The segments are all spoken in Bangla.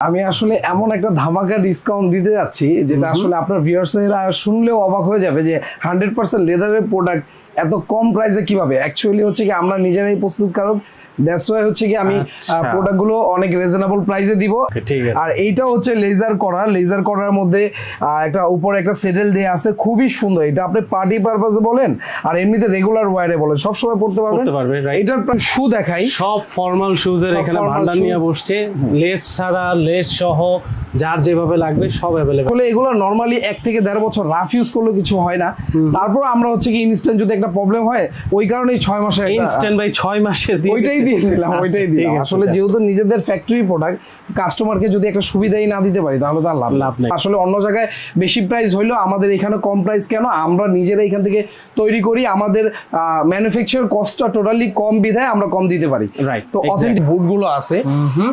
আমি আসলে এমন একটা ধামাকা ডিসকাউন্ট দিতে যাচ্ছি যেটা আসলে আপনার ভিউয়ার্সেরা শুনলেও অবাক হয়ে যাবে যে হান্ড্রেড পার্সেন্ট লেদারের প্রোডাক্ট এত কম প্রাইসে কীভাবে? অ্যাকচুয়ালি হচ্ছে কি আমরা নিজেরাই প্রস্তুত প্রস্তুতকারক দ্যাটস ওয়াই হচ্ছে কি আমি আচ্ছা। প্রোডাক্টগুলো অনেক রিজনেবল প্রাইসে দিব। ঠিক আছে। আর এইটা হচ্ছে লেজার করা। লেজার করার মধ্যে একটা উপরে একটা সেটেল দেয়া আছে। খুবই সুন্দর। এটা আপনি পার্টি পারপাসে বলেন আর এমনিতে রেগুলার ওয়ারে বলেন। সবসময় পড়তে পারবেন। পড়তে পারবে, right? এটার শু দেখাই। সব ফর্মাল শুজের সব এখানে ভান্ডার নিয়ে বসছে। লেস ছাড়া লেস সহ যার যেভাবে লাগবে সব অ্যাভেলেবল আসলে এগুলো নর্মালি এক থেকে দেড় বছর রাফ ইউজ করলে কিছু হয় না। তারপর আমরা হচ্ছে কি ইনস্ট্যান্ট যদি একটা প্রবলেম হয় ওই কারণেই ছয় মাসে একটা- ইনস্ট্যান্ট ভাই ছয় মাসের দিয়ে ওইটাই দিয়ে দিলাম আচ্ছা, ওইটাই দিলাম। আসলে যেহেতু নিজেদের ফ্যাক্টরি প্রোডাক্ট কাস্টমারকে যদি একটা সুবিধাই না দিতে পারি তাহলে তার লাভ লাভ নেই। আসলে অন্য জায়গায় বেশি প্রাইস হইলেও আমাদের এখানে কম প্রাইস কেন? আমরা নিজেরা এখান থেকে তৈরি করি আমাদের ম্যানুফ্যাকচার কস্টটা টোটালি কম বিধায় আমরা কম দিতে পারি। Right, তো. অথেন্টিক বুটগুলো আছে।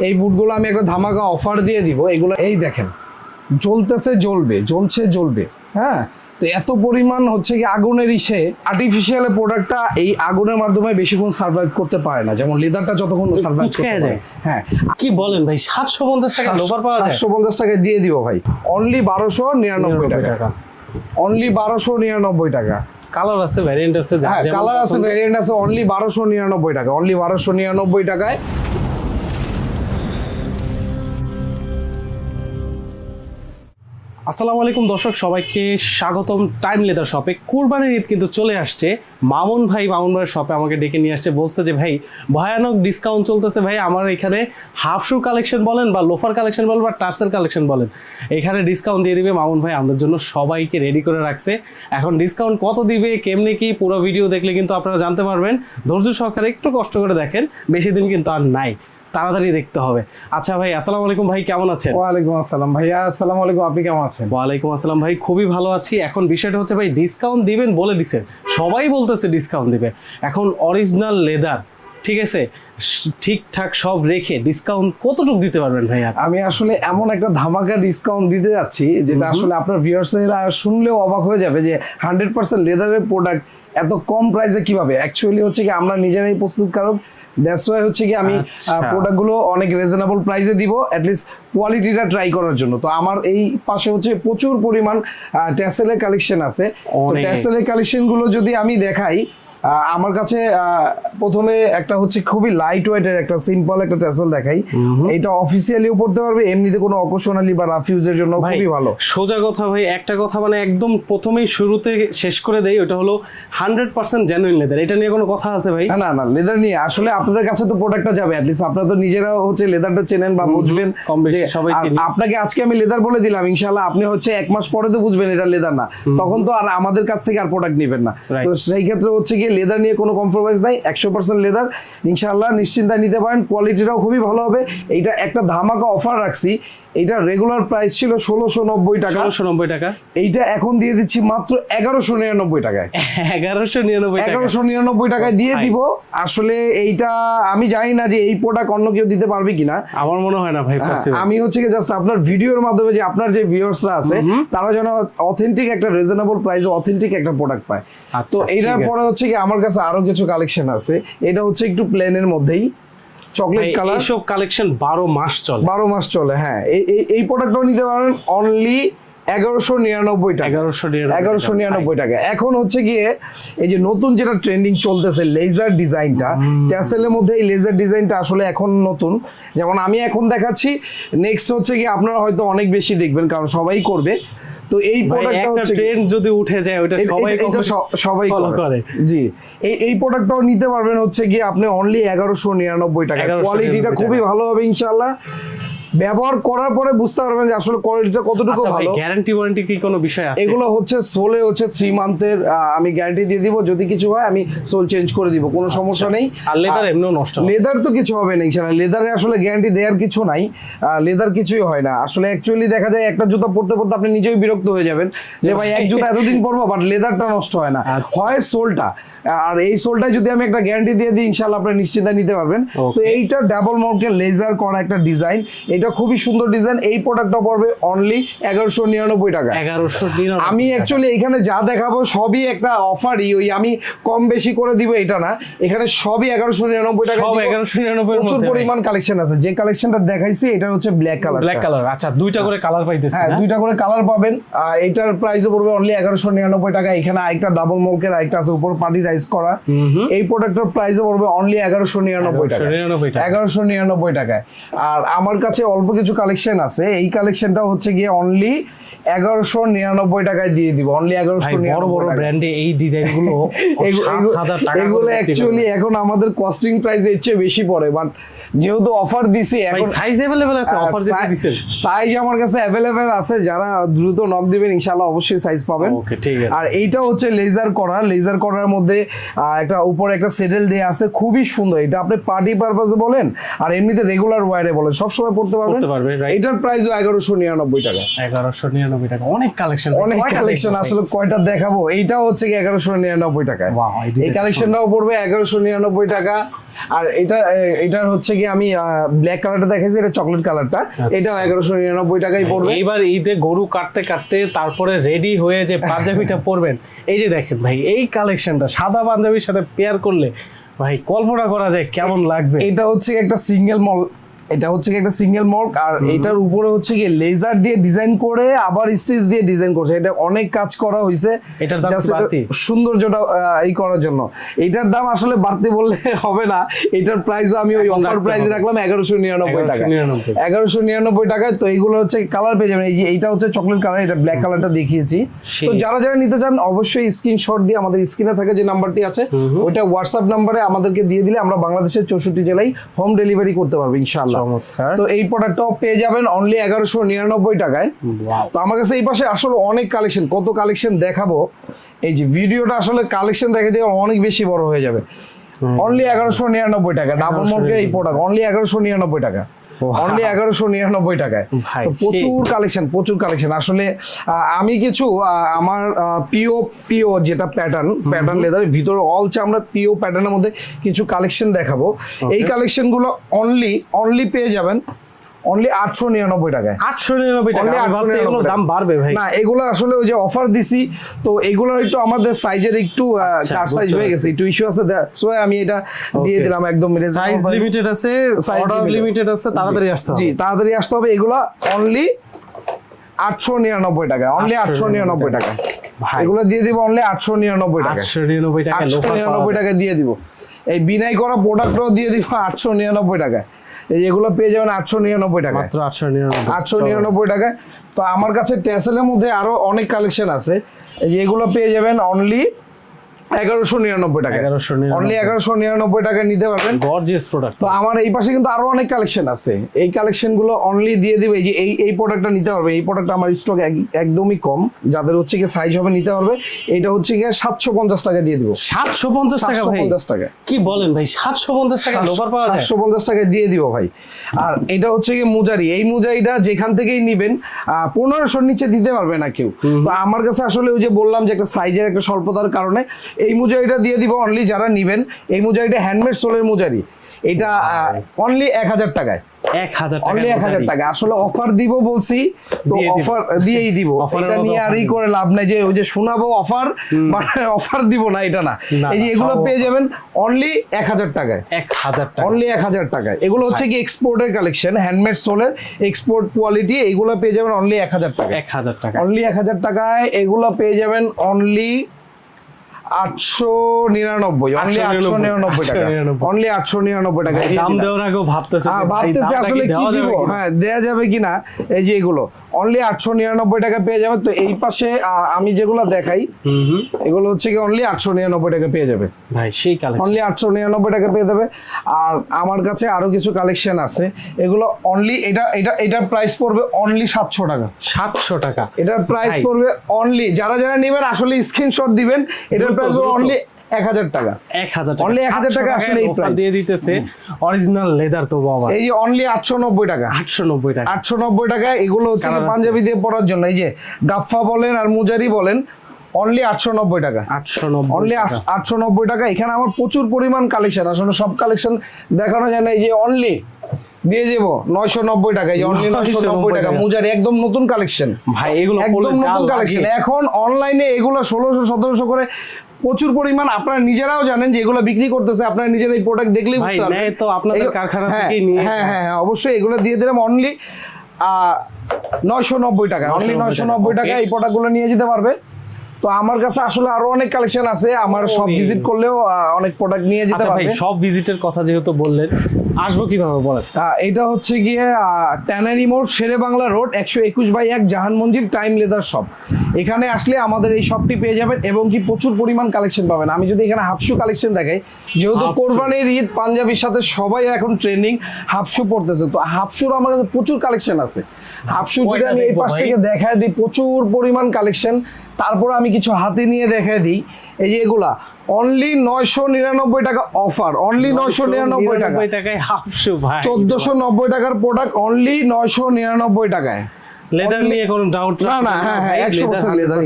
এই বুটগুলো আমি একটা ধামাকা অফার দিয়ে দিব। এগুলো এই দেখেন জ্বলতেছে জ্বলবে জ্বলছে জ্বলবে। হ্যাঁ? তো এত পরিমাণ হচ্ছে কি আগুনের ইসে আর্টিফিশিয়াল প্রোডাক্টটা এই আগুনের মাধ্যমে বেশিক্ষণ সার্ভাইভ করতে পারে না। যেমন লেদারটা যতক্ষণ সার্ভাইভ করতে পারে। যায়। হ্যাঁ। কি বলেন ভাই সাতশো পঞ্চাশ টাকা লোভার পাওয়া যায়? সাতশো পঞ্চাশ টাকায় দিয়ে দিব ভাই। অনলি বারোশো নিরানব্বই টাকা। টাকা। অনলি বারোশো নিরানব্বই টাকা। কালার আছে ভ্যারিয়েন্ট আছে যার হ্যাঁ কালার আছে। ভেরিয়েন্ট আছে অনলি বারোশো নিরানব্বই টাকা। অনলি বারোশো নিরানব্বই টাকায় আসসালামু আলাইকুম দর্শক, সবাইকে স্বাগতম টাইম লেদার শপে কুরবানির ঈদ কিন্তু চলে আসছে। মামুন ভাই, মামুন ভাইয়ের শপে আমাকে ডেকে নিয়ে আসছে, বলছে যে, ভাই, ভয়ানক ডিসকাউন্ট চলতেছে ভাই, আমার এখানে হাফ শু কালেকশন বলেন বা লোফার কালেকশন বলেন বা টার্সেল কালেকশন বলেন। এখানে ডিসকাউন্ট দিয়ে দিবে মামুন ভাই, আমাদের জন্য সবাইকে রেডি করে রাখছে। এখন ডিসকাউন্ট কত দিবে, কেমনি কি, পুরো ভিডিও দেখলে কিন্তু আপনারা জানতে পারবেন। ধৈর্য সহকারে একটু কষ্ট করে দেখেন, বেশি দিন কিন্তু আর নাই। তাড়াতাড়ি দেখতে হবে। আচ্ছা ভাই আসসালামু আলাইকুম ভাই কেমন আছেন? ওয়ালাইকুম আসসালাম। ভাইয়া আসসালামু আলাইকুম আপনি কেমন আছেন? ওয়ালাইকুম আসসালাম ভাই খুবই ভালো আছি। এখন বিষয়টা হচ্ছে ভাই ডিসকাউন্ট দিবেন বলে দিছেন সবাই বলতেছে ডিসকাউন্ট দিবে। এখন অরিজিনাল লেদার ঠিক আছে? ঠিকঠাক সব রেখে ডিসকাউন্ট কতটুকু দিতে পারবেন ভাই আর আমি আসলে এমন একটা ধামাকা ডিসকাউন্ট দিতে যাচ্ছি যেটা আসলে আপনার ভিউয়ার্সেরা শুনলেও অবাক হয়ে যাবে যে হান্ড্রেড পার্সেন্ট লেদারের প্রোডাক্ট এত কম প্রাইসে কীভাবে? অ্যাকচুয়ালি হচ্ছে কি আমরা নিজেরাই প্রস্তুত প্রস্তুতকারক দ্যাটস ওয়াই হচ্ছে কি আমি আচ্ছা। প্রোডাক্টগুলো অনেক রিজনেবল প্রাইসে দিব অ্যাটলিস্ট কোয়ালিটিটা ট্রাই করার জন্য তো আমার এই পাশে হচ্ছে প্রচুর পরিমাণ ট্যাসেলের কালেকশন আছে। ট্যাসেলের কালেকশনগুলো যদি আমি দেখাই আমার কাছে প্রথমে একটা হচ্ছে খুবই লাইট ওয়েটের একটা সিম্পল একটা ট্যাসেল দেখাই। এটা অফিসিয়ালিও পড়তে পারবে এমনিতে কোনো অকেশনালি বা রাফ ইউজের জন্য খুবই ভালো। সোজা কথা ভাই একটা কথা মানে একদম প্রথমেই শুরুতে শেষ করে দেই ওটা হলো হান্ড্রেড পার্সেন্ট জেনুইন লেদার এটা নিয়ে কোনো কথা আছে ভাই? না না না লেদার নিয়ে। আসলে আপনাদের কাছে তো প্রোডাক্টটা যাবে অ্যাটলিস্ট আপনারা তো নিজেরাও হচ্ছে লেদারটা চেনেন বা বুঝবেন সবাই চিনি। আপনাকে আজকে আমি লেদার বলে দিলাম ইনশাআল্লাহ আপনি হচ্ছে এক মাস পরে তো বুঝবেন এটা লেদার না। তখন তো আর আমাদের কাছ থেকে আর প্রোডাক্ট নেবেন না। তো সেই ক্ষেত্রে হচ্ছে গিয়ে লেদার নিয়ে কোনো কম্প্রোমাইজ নাই একশো পার্সেন্ট লেদার। ইনশাআল্লাহ নিশ্চিন্তায় নিতে পারেন কোয়ালিটিটাও খুবই ভালো হবে। এইটা একটা ধামাকা অফার রাখছি। এইটা রেগুলার প্রাইস ছিল ষোলোশো নব্বই টাকা। ষোলোশো নব্বই টাকা। এইটা এখন দিয়ে দিচ্ছি মাত্র এগারোশো নিরানব্বই টাকায়। এগারোশো নিরানব্বই এগারোশো নিরানব্বই টাকায় দিয়ে দিব। আসলে এইটা আমি জানি না যে এই প্রোডাক্ট অন্য কেউ দিতে পারবে কিনা। আমার মনে হয় না ভাই আমি হচ্ছে কি জাস্ট আপনার ভিডিওর মাধ্যমে যে আপনার যে ভিউয়ার্সরা আছে তারা যেন অথেন্টিক একটা রিজনেবল প্রাইসে অথেন্টিক একটা প্রোডাক্ট পায়। আচ্ছা, তো এইটার পরে হচ্ছে কি আমার কাছে আরও কিছু কালেকশন আছে। এটা হচ্ছে একটু প্লেনের মধ্যেই। চকলেট কালার এইসব কালেকশন বারো মাস চলে। বারো মাস চলে হ্যাঁ। এই- প্রোডাক্টটাও নিতে পারেন অনলি এগারোশো নিরানব্বই টাকা। এগারোশো নিরানব্বই টাকা। এখন হচ্ছে গিয়ে এই যে নতুন যেটা ট্রেন্ডিং চলতেছে লেজার ডিজাইনটা ট্যাসেলের মধ্যে এই লেজার ডিজাইনটা আসলে এখন নতুন। যেমন আমি এখন দেখাচ্ছি নেক্সট হচ্ছে গিয়ে আপনারা হয়তো অনেক বেশি দেখবেন কারণ সবাই করবে। তো এই প্রোডাক্টটা হচ্ছে ট্রেন্ড যদি উঠে যায় ওটা সবাই এটা- সবাই করে। করে। জি। এই এই প্রোডাক্টটাও নিতে পারবেন হচ্ছে গিয়ে আপনি অনলি এগারোশো নিরানব্বই টাকা কোয়ালিটিটা খুবই ভালো হবে ইনশাল্লাহ ব্যবহার করার পরে বুঝতে পারবেন যে আসলে কোয়ালিটিটা কতটুকু আচ্ছা ভালো। গ্যারান্টি ওয়ারেন্টি কি কোনো বিষয় আছে? এগুলো হচ্ছে সোলে হচ্ছে থ্রি মান্থের আমি গ্যারান্টি দিয়ে দিব। যদি কিছু হয় আমি সোল চেঞ্জ করে দিব কোনো সমস্যা নেই। আর লেদার এমনিও নষ্ট হয়। লেদার তো কিছু হবে না ইনশাআল্লাহ। লেদারে আসলে গ্যারান্টি দেওয়ার কিছু নাই। লেদার কিছুই হয় না। আসলে অ্যাকচুয়ালি দেখা যায় একটা জুতা পরতে পরতে আপনি নিজেই বিরক্ত হয়ে যাবেন। যে ভাই এক জুতা এতদিন পরবো বাট লেদারটা নষ্ট হয় না। আচ্ছা। হয় সোলটা আর এই সোলটায় যদি আমি একটা গ্যারান্টি দিয়ে দিই ইনশাআল্লাহ আপনি নিশ্চিন্তে নিতে পারবেন। তো এইটা ডাবল মাউন্টের লেজার করা একটা ডিজাইন এটা খুবই সুন্দর ডিজাইন এই প্রোডাক্টটা পড়বে অনলি এগারোশো নিরানব্বই টাকা। এগারোশো আমি অ্যাকচুয়ালি এখানে যা দেখাবো সবই একটা অফারই ওই আমি কম বেশি করে দিব এটা না। এখানে সবই এগারোশো নিরানব্বই টাকা সব এগারোশো নিরানব্বই প্রচুর পরিমাণ কালেকশন আছে। যে কালেকশনটা দেখাইছি এটা হচ্ছে ব্ল্যাক কালার ব্ল্যাক কালার আচ্ছা দুইটা করে কালার পাইতেছে হ্যাঁ দুইটা করে কালার পাবেন। এটার প্রাইসও পড়বে অনলি এগারোশো নিরানব্বই টাকা। এখানে আরেকটা ডাবল মলকের আরেকটা আছে উপর পার্টি রাইস করা। এই প্রোডাক্টের প্রাইসও পড়বে অনলি এগারোশো নিরানব্বই টাকা। এগারোশো নিরানব্বই টাকায়। আর আমার কাছে অল্প কিছু কালেকশন আছে এই কালেকশনটা হচ্ছে গিয়ে অনলি এগারোশো নিরানব্বই টাকায় দিয়ে দিব অনলি ভাই এগারোশো বড় বড় ব্র্যান্ডে এই ডিজাইন গুলো হাজার টাকা এগুলো অ্যাকচুয়ালি এখন আমাদের কস্টিং প্রাইস এর চেয়ে বেশি পড়ে বাট যেহেতু অফার দিছি এখন সাইজ अवेलेबल আছে অফার যেটা দিছেন সাইজ আমার কাছে অ্যাভেলেবেল আছে যারা দ্রুত নক দিবেন ইনশাআল্লাহ অবশ্যই সাইজ পাবেন ওকে ঠিক আছে আর এইটা হচ্ছে লেজার করা লেজার করার মধ্যে আহ, একটা উপরে একটা সেটেল দেয়া আছে খুবই সুন্দর এটা আপনি পার্টি পারপাসে বলেন আর এমনিতে রেগুলার ওয়ারে বলেন সবসময় পড়তে পড়তে পারবে? এটার প্রাইসও এগারোশো নিরানব্বই টাকা। এগারোশো নিরানব্বই টাকা। অনেক কালেকশন অনেক কালেকশন আসলে কয়টা দেখাবো? এইটা হচ্ছে কি এগারোশো নিরানব্বই টাকায়। এই কালেকশনটাও পড়বে এগারোশো নিরানব্বই টাকা। আর এটা এটার হচ্ছে কি আমি ব্ল্যাক কালারটা দেখাইছি এটা চকলেট কালারটা এটাও এগারোশো নিরানব্বই টাকাই পড়বে। এইবার ঈদে গরু কাটতে কাটতে তারপরে রেডি হয়ে যে পাঞ্জাবিটা পরবেন এই যে দেখেন ভাই এই কালেকশনটা সাদা পাঞ্জাবির সাথে পেয়ার করলে ভাই কল্পনা করা যায় কেমন লাগবে। এটা হচ্ছে একটা সিঙ্গেল মল এটা হচ্ছে কি একটা সিঙ্গেল মল আর এটার উপরে হচ্ছে কি লেজার দিয়ে ডিজাইন করে আবার স্টিচ দিয়ে ডিজাইন করছে। এটা অনেক কাজ করা হয়েছে এটার দাম বাড়তি? সৌন্দর্যটা এই করার জন্য। এটার দাম আসলে বাড়তি বললে হবে না। এটার প্রাইস আমি ওই অফার প্রাইস রাখলাম এগারোশো নিরানব্বই টাকা। 1199 এগারোশো নিরানব্বই টাকায় তো এইগুলো হচ্ছে কালার পেয়ে যাবেন। এই যে এইটা হচ্ছে চকলেট কালার এটা ব্ল্যাক কালারটা দেখিয়েছি। তো যারা যারা নিতে চান অবশ্যই স্ক্রিনশট দিয়ে আমাদের স্ক্রিনে থাকা যে নাম্বারটি আছে ওইটা হোয়াটসঅ্যাপ নাম্বারে আমাদেরকে দিয়ে দিলে আমরা বাংলাদেশের চৌষট্টি জেলায় হোম ডেলিভারি করতে পারব ইনশাআল্লাহ। তো এই প্রোডাক্টটাও পেয়ে যাবেন অনলি এগারোশো নিরানব্বই টাকায়। তো আমার কাছে এই পাশে আসলে অনেক কালেকশন কত কালেকশন দেখাবো। এই যে ভিডিওটা আসলে কালেকশন দেখে দিয়ে অনেক বেশি বড় হয়ে যাবে। অনলি এগারোশো নিরানব্বই টাকা ডাবল মোডের এই প্রোডাক্ট অনলি এগারোশো নিরানব্বই টাকা. অনলি এগারোশো নিরানব্বই টাকায়। প্রচুর কালেকশন প্রচুর কালেকশন আসলে আহ, আমি কিছু আহ, আমার পিও পিও যেটা প্যাটার্ন প্যাটার্ন লেদার ভিতরে অল চামড়া পিও প্যাটার্নের মধ্যে কিছু কালেকশন দেখাবো এই কালেকশনগুলো অনলি অনলি পেয়ে যাবেন অনলি আটশো নিরানব্বই টাকায়। আটশো নিরানব্বই টাকা। আমি ভাবছি 899 এগুলোর দাম বাড়বে ভাই। না এগুলো আসলে ওই যে অফার দিছি তো এগুলোর একটু আমাদের সাইজের একটু আচ্ছা, চার সাইজ হয়ে গেছে। একটু ইস্যু আছে সো আমি এটা দিয়ে দিলাম একদম সাইজ লিমিটেড আছে অর্ডার লিমিটেড আছে তাড়াতাড়ি আসতে জি হবে তাড়াতাড়ি আসতে হবে। এগুলো অনলি আটশো নিরানব্বই টাকা অনলি আটশো নিরানব্বই টাকা ভাই। এগুলো দিয়ে দিব অনলি আটশো নিরানব্বই টাকা আটশো নিরানব্বই টাকা আটশো লোফার নিরানব্বই টাকা দিয়ে দিব। এই বিনাই করা প্রোডাক্টও দিয়ে দিব আটশো নিরানব্বই টাকা এই এগুলো পেয়ে যাবেন আটশো নিরানব্বই টাকা মাত্র আটশো নিরানব্বই। আটশো নিরানব্বই টাকায়। তো আমার কাছে টেসেলের মধ্যে আরও অনেক কালেকশন আছে। এই যে এগুলো পেয়ে যাবেন অনলি এগারোশো নিরানব্বই টাকা 1199 অনলি এগারোশো নিরানব্বই টাকা নিতে পারবেন। গর্জিয়াস প্রোডাক্ট তো আমার এই পাশে কিন্তু আরও অনেক কালেকশন আছে। এই কালেকশনগুলো অনলি দিয়ে দিবে যে এই এই প্রোডাক্টটা নিতে পারবে। এই প্রোডাক্টটা আমার স্টক একদমই কম। যাদের হচ্ছে কি সাইজ হবে নিতে পারবে। এটা হচ্ছে গিয়ে সাতশো পঞ্চাশ টাকা দিয়ে দিব। সাতশো পঞ্চাশ টাকা পঞ্চাশ টাকা কি বলেন ভাই? সাতশো পঞ্চাশ টাকা লোফার পাওয়া যায়? সাতশো পঞ্চাশ টাকায় দিয়ে দিব ভাই। আর এটা হচ্ছে কি মুজারি। এই মুজারিটা যেখান থেকেই নিবেন পনেরোশোর নিচে দিতে পারবে না কেউ। তো আমার কাছে আসলে ওই যে বললাম যে একটা সাইজের একটা স্বল্পতার কারণে এই মুজারিটা দিয়ে দিব অনলি যারা নিবেন। এই মুজারিটা হ্যান্ডমেড সোলের মুজারি। এটা অনলি এক হাজার টাকায়। এক হাজার অনলি এক হাজার টাকা। আসলে অফার দিব বলছি তো অফার দিয়েই দিব। এটা নিয়ে আর ই করে লাভ নাই যে ওই যে শোনাবো অফার মানে অফার দিব না এটা না। না, এই যে এগুলো পেয়ে যাবেন অনলি এক হাজার টাকায়। এক হাজার টাকা। অনলি এক হাজার টাকায়। এগুলো হচ্ছে কি এক্সপোর্টের কালেকশন হ্যান্ডমেড সোলের এক্সপোর্ট কোয়ালিটি এগুলো পেয়ে যাবেন অনলি এক হাজার টাকা এক হাজার টাকা। অনলি এক হাজার টাকায় এগুলো পেয়ে যাবেন অনলি আটশো নিরানব্বই অনলি আটশো নিরানব্বই টাকা। অনলি আটশো নিরানব্বই টাকা। দাম দেওয়ার আগেও ভাবতেছে হ্যাঁ, ভাবতেছি আসলে কি দিব? হ্যাঁ দেয়া যাবে কিনা? এই যে এগুলো অনলি আটশো নিরানব্বই টাকা পেয়ে যাবে। তো এই পাশে আমি যেগুলো দেখাই। এগুলো হচ্ছে কি অনলি আটশো নিরানব্বই টাকা পেয়ে যাবে। ভাই সেই কালেকশন অনলি আটশো নিরানব্বই টাকা পেয়ে যাবে। আর আমার কাছে আরও কিছু কালেকশন আছে। এগুলো অনলি এটা এটা এটার প্রাইস পড়বে অনলি সাতশো টাকা। সাতশো টাকা। এটার প্রাইস পড়বে অনলি যারা যারা নেবেন আসলে স্ক্রিনশট দিবেন। এটার প্রাইস অনলি এক হাজার টাকা। এক হাজার টাকা। Only 1000 টাকা আসলে এই টাকায় দিয়ে দিতেছে। অরিজিনাল লেদার তো বাবা। এই অনলি আটশো নব্বই টাকা। আটশো নব্বই টাকা। আটশো নব্বই টাকা এগুলো হচ্ছে Colour কি আছে। পাঞ্জাবি দিয়ে পরার জন্য। এই যে গাফফা বলেন আর মুজারি বলেন অনলি আটশো নব্বই টাকা। আটশো নব্বই অনলি আটশো নব্বই টাকা। এখানে আমার প্রচুর পরিমাণ কালেকশন আসলে সব কালেকশন দেখানো যায় না। এই যে অনলি দিয়ে যাব নয়শো নব্বই টাকা। অনলি নয়শো নব্বই টাকা। 990 মুজারি একদম নতুন কালেকশন ভাই এগুলো একদম নতুন কালেকশন এখন অনলাইনে এগুলো ষোলোশো সতেরোশো করে প্রচুর পরিমাণ আপনারা নিজেরাও জানেন যে এগুলো বিক্রি করতেছে আপনারা নিজেরা এই প্রোডাক্ট দেখলেই বুঝতে পারবেন। তো আপনাদের কারখানা হ্যাঁ, থেকেই নিয়ে হ্যাঁ হ্যাঁ হ্যাঁ অবশ্যই এগুলো দিয়ে দিলাম অনলি নয়শো নব্বই টাকা অনলি 990 নয়শো নব্বই টাকা. এই প্রোডাক্টগুলো নিয়ে যেতে পারবে। তো আমার কাছে আসলে আরও অনেক কালেকশন আছে আমার সব ভিজিট করলেও অনেক প্রোডাক্ট নিয়ে যেতে আচ্ছা পারবে। সব ভিজিটের কথা যেহেতু বললেন আসব কীভাবে বলেন? এটা হচ্ছে গিয়ে ট্যানারি মোড় শেরে বাংলা রোড একশো একুশ বাই এক Jahan Manzil time leather shop. এখানে আসলে আমাদের এই শপটি পেয়ে যাবেন এবং কি প্রচুর পরিমাণ কালেকশন পাবেন। আমি যদি এখানে হাফশু কালেকশন দেখাই যেহেতু কোরবানির ঈদ পাঞ্জাবির সাথে সবাই এখন ট্রেন্ডিং হাফশু পড়তেছে। তো হাফশুর আমার কাছে প্রচুর কালেকশন আছে। হাফশু যদি আমি এই পাশ থেকে দেখায় দিই প্রচুর পরিমাণ কালেকশন তারপর আমি কিছু হাতে নিয়ে দেখায় দিই। এই যে এগুলা অনলি নয়শো নিরানব্বই টাকা অফার অনলি নয়শো নিরানব্বই টাকা। চোদ্দশো নব্বই টাকার প্রোডাক্ট অনলি নয়শো নিরানব্বই টাকায়। লেদার নিয়ে কোনো ডাউট না না হ্যাঁ হ্যাঁ লেদার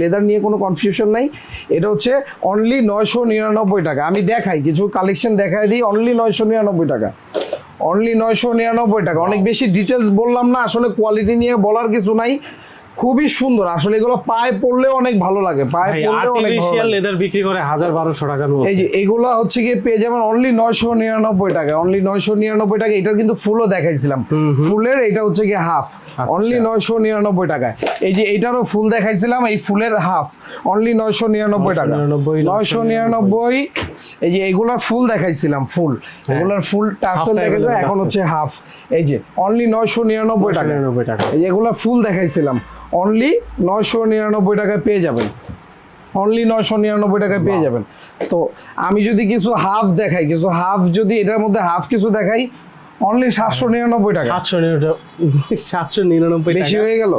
লেদার নিয়ে কোনো কনফিউশন নাই। এটা হচ্ছে অনলি নয়শো নিরানব্বই টাকা। আমি দেখাই কিছু কালেকশন দেখাই দিই অনলি নয়শো নিরানব্বই টাকা। অনলি নয়শো নিরানব্বই টাকা। অনেক বেশি ডিটেলস বললাম না আসলে কোয়ালিটি নিয়ে বলার কিছু নাই। খুবই সুন্দর। আসলে এগুলো পায়ে পড়লে অনেক ভালো লাগে। পায়ে ভালো আর্টিফিশিয়াল লেদার বিক্রি করে হাজার বারোশো টাকার মতো এই যে এগুলা হচ্ছে পেয়ে যাবেন অনলি নয়শো নিরানব্বই টাকা। অনলি নয়শো নিরানব্বই টাকা এটার কিন্তু ফুলও দেখাইছিলাম। ফুলের এটা হচ্ছে গিয়ে হাফ অনলি নয়শো নিরানব্বই টাকায়। এই যে এইটারও ফুল দেখাইছিলাম এই ফুলের হাফ অনলি নয়শো নিরানব্বই টাকা। 999, নয়শো নিরানব্বই এই যে এগুলার ফুল দেখাইছিলাম ফুল। এগুলার ফুল টার্সেল দেখাইছিলাম এখন হচ্ছে হাফ এই যে অনলি নয়শো নিরানব্বই টাকা। 999 টাকা। এই যে ফুল দেখাইছিলাম। অনলি নয়শো নিরানব্বই টাকায় পেয়ে যাবেন। অনলি নয়শো নিরানব্বই টাকায় পেয়ে যাবেন। তো আমি যদি কিছু হাফ দেখাই কিছু হাফ যদি এটার মধ্যে হাফ কিছু দেখাই অনলি সাতশো নিরানব্বই টাকা। সাতশো সাতশো নিরানব্বই বেশি হয়ে গেল?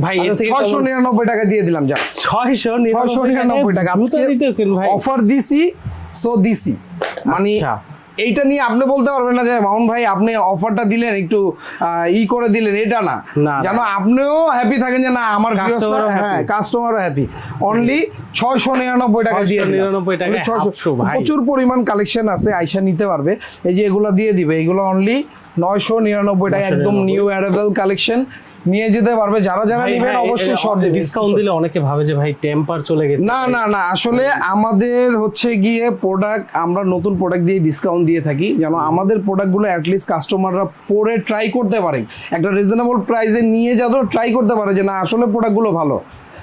ভাই ছয়শো নিরানব্বই টাকা দিয়ে দিলাম যা ছয়শো ছয়শো নিরানব্বই টাকা। ভাই। অফার দিছি সো দিছি। মানে আচ্ছা। এইটা নিয়ে আপনি বলতে পারবেন না যে মামুন ভাই আপনি অফারটা দিলেন একটু ই করে দিলেন এটা না। যেন আপনিও হ্যাপি থাকেন যে না আমার হ্যাঁ। কাস্টমারও হ্যাপি অনলি ছয়শো নিরানব্বই টাকা দিয়ে দিলাম। 699 টাকায় Only 600 800 ভাই। প্রচুর পরিমাণ কালেকশন আছে আইসা নিতে পারবে এই যে এগুলো দিয়ে দিবে এগুলো অনলি নয়শো নিরানব্বই টাকা একদম নিউ অ্যারেবল কালেকশন নিয়ে যেতে পারবে। যারা যারা নেবেন হ্যাঁ, অবশ্যই শর্ট ডিসকাউন্ট দিলে অনেকে ভাবে যে ভাই টেম্পার চলে গেছে। না না না আসলে আমাদের হচ্ছে গিয়ে প্রোডাক্ট আমরা নতুন প্রোডাক্ট দিয়ে ডিসকাউন্ট দিয়ে থাকি। যেন আমাদের প্রোডাক্টগুলো অ্যাটলিস্ট কাস্টমাররা পরে ট্রাই করতে পারে। একটা রিজনেবল প্রাইসে নিয়ে যাদের ট্রাই করতে পারে যে না আসলে প্রোডাক্টগুলো ভালো।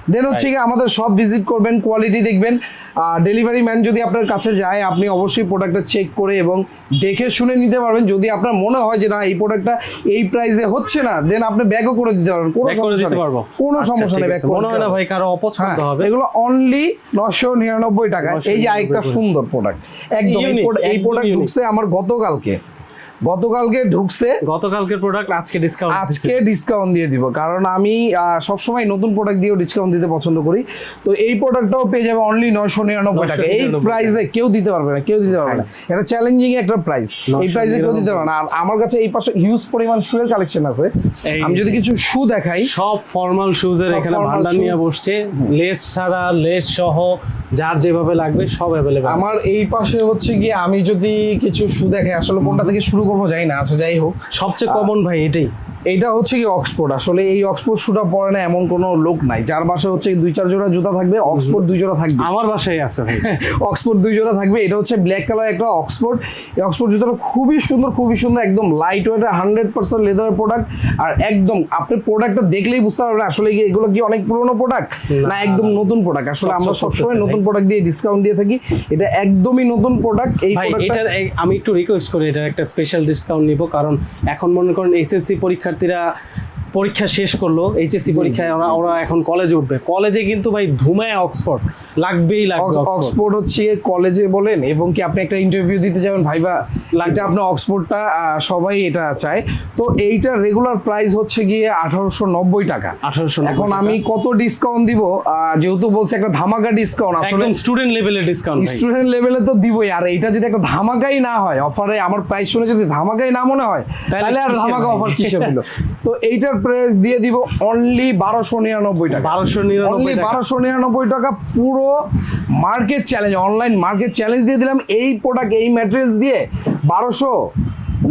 দেন হচ্ছে কি আমাদের সব ভিজিট করবেন কোয়ালিটি দেখবেন। ডেলিভারি ম্যান যদি আপনার কাছে যায় আপনি অবশ্যই প্রোডাক্টটা চেক করে এবং দেখে শুনে নিতে পারবেন। যদি আপনার মনে হয় যে না এই প্রোডাক্টটা এই প্রাইসে হচ্ছে না দেন আপনি ব্যাকও করে দিতে পারবেন। কোনো সমস্যা নেই। কোনো আচ্ছা, সমস্যা নেই। ব্যাক মনে হয় না ভাই কারও অপছন্দ হ্যাঁ, হবে। এগুলো অনলি নশো নিরানব্বই টাকা। এই যে 999 আরেকটা সুন্দর প্রোডাক্ট একদম এই প্রোডাক্ট-। ঢুকছে আমার গতকালকে। গতকালকে ঢুকছে। গতকালকের প্রোডাক্ট আজকে ডিসকাউন্ট আজকে ডিসকাউন্ট দিয়ে দিব। কারণ আমি আহ, সবসময় নতুন প্রোডাক্ট দিয়েও ডিসকাউন্ট দিতে পছন্দ করি। তো এই প্রোডাক্টটাও পেয়ে যাবে অনলি নয়শো নিরানব্বই টাকা। এই প্রাইসে কেউ দিতে পারবে না কেউ দিতে পারবে না। এটা চ্যালেঞ্জিং একটা প্রাইস এই প্রাইসে কেউ দিতে পারবে না। আর আমার কাছে এই পাশে হিউজ পরিমাণ শুয়ের কালেকশন আছে। আমি যদি কিছু শু দেখাই। সব ফর্মাল শুজের এর এখানে ভান্ডার নিয়ে বসছে। লেস ছাড়া লেস সহ যার যেভাবে লাগবে সব অ্যাভেলেবল আমার এই পাশে হচ্ছে গিয়ে আমি যদি কিছু শু দেখাই আসলে কোনটা থেকে শুরু করব জানি না আচ্ছা যাই হোক। সবচেয়ে কমন ভাই এটাই। এইটা হচ্ছে কি অক্সফোর্ড। আসলে এই অক্সফোর্ড শুটা পরে না এমন কোনো লোক নাই। যার বাসে হচ্ছে দুই চার জোড়া জুতা থাকবে অক্সফোর্ড দুই জোড়া থাকবে। আমার বাসায় আছে অক্সফোর্ড দুই জোড়া থাকবে। এটা হচ্ছে ব্ল্যাক কালার একটা অক্সফোর্ড। এই অক্সফোর্ড জুতাটা খুবই সুন্দর খুবই সুন্দর একদম লাইট ওয়েট হান্ড্রেড পার্সেন্ট লেদারের প্রোডাক্ট আর একদম আপনি প্রোডাক্টটা দেখলেই বুঝতে পারবেন আসলে কি এগুলো কি অনেক পুরোনো প্রোডাক্ট না, একদম নতুন প্রোডাক্ট আসলে আমরা সবসময় নতুন প্রোডাক্ট দিয়ে ডিসকাউন্ট দিয়ে থাকি। এটা একদমই নতুন প্রোডাক্ট এই প্রোডাক্টটা আমি একটু রিকোয়েস্ট করি এটার একটা স্পেশাল ডিসকাউন্ট নিব। কারণ এখন মনে করেন এসএসসি পরীক্ষার্থীরা পরীক্ষা শেষ করল এইচএসসি পরীক্ষায় ওরা ওরা এখন কলেজে উঠবে। কলেজে কিন্তু ভাই ধুমায় অক্সফোর্ড লাগবেই লাগবে অক্সফোর্ড হচ্ছে কলেজে বলেন এবং কি আপনি একটা ইন্টারভিউ দিতে যাবেন ভাইবা এটা আপনার অক্সফোর্ডটা সবাই এটা চায়। তো এইটার রেগুলার প্রাইস হচ্ছে গিয়ে আঠারোশো নব্বই টাকা। আঠারোশো এখন আমি কত ডিসকাউন্ট দিব? যেহেতু বলছি একটা ধামাকা ডিসকাউন্ট আসলে একদম স্টুডেন্ট লেভেলের ডিসকাউন্ট স্টুডেন্ট লেভেলে তো দিবই। আর এটা যদি একটা ধামাকাই না হয় অফারে আমার প্রাইস শুনে যদি ধামাকাই না মনে হয় তাহলে আর ধামাকা অফার কিসের দিল তো এইটার প্রাইস দিয়ে দিব অনলি বারোশো নিরানব্বই টাকা। বারোশো নিরানব্বই বারোশো নিরানব্বই টাকা পুরো market challenge online market challenge দিয়ে দিলাম। এই প্রোডাক্ট এই ম্যাটেরিয়ালস দিয়ে বারোশো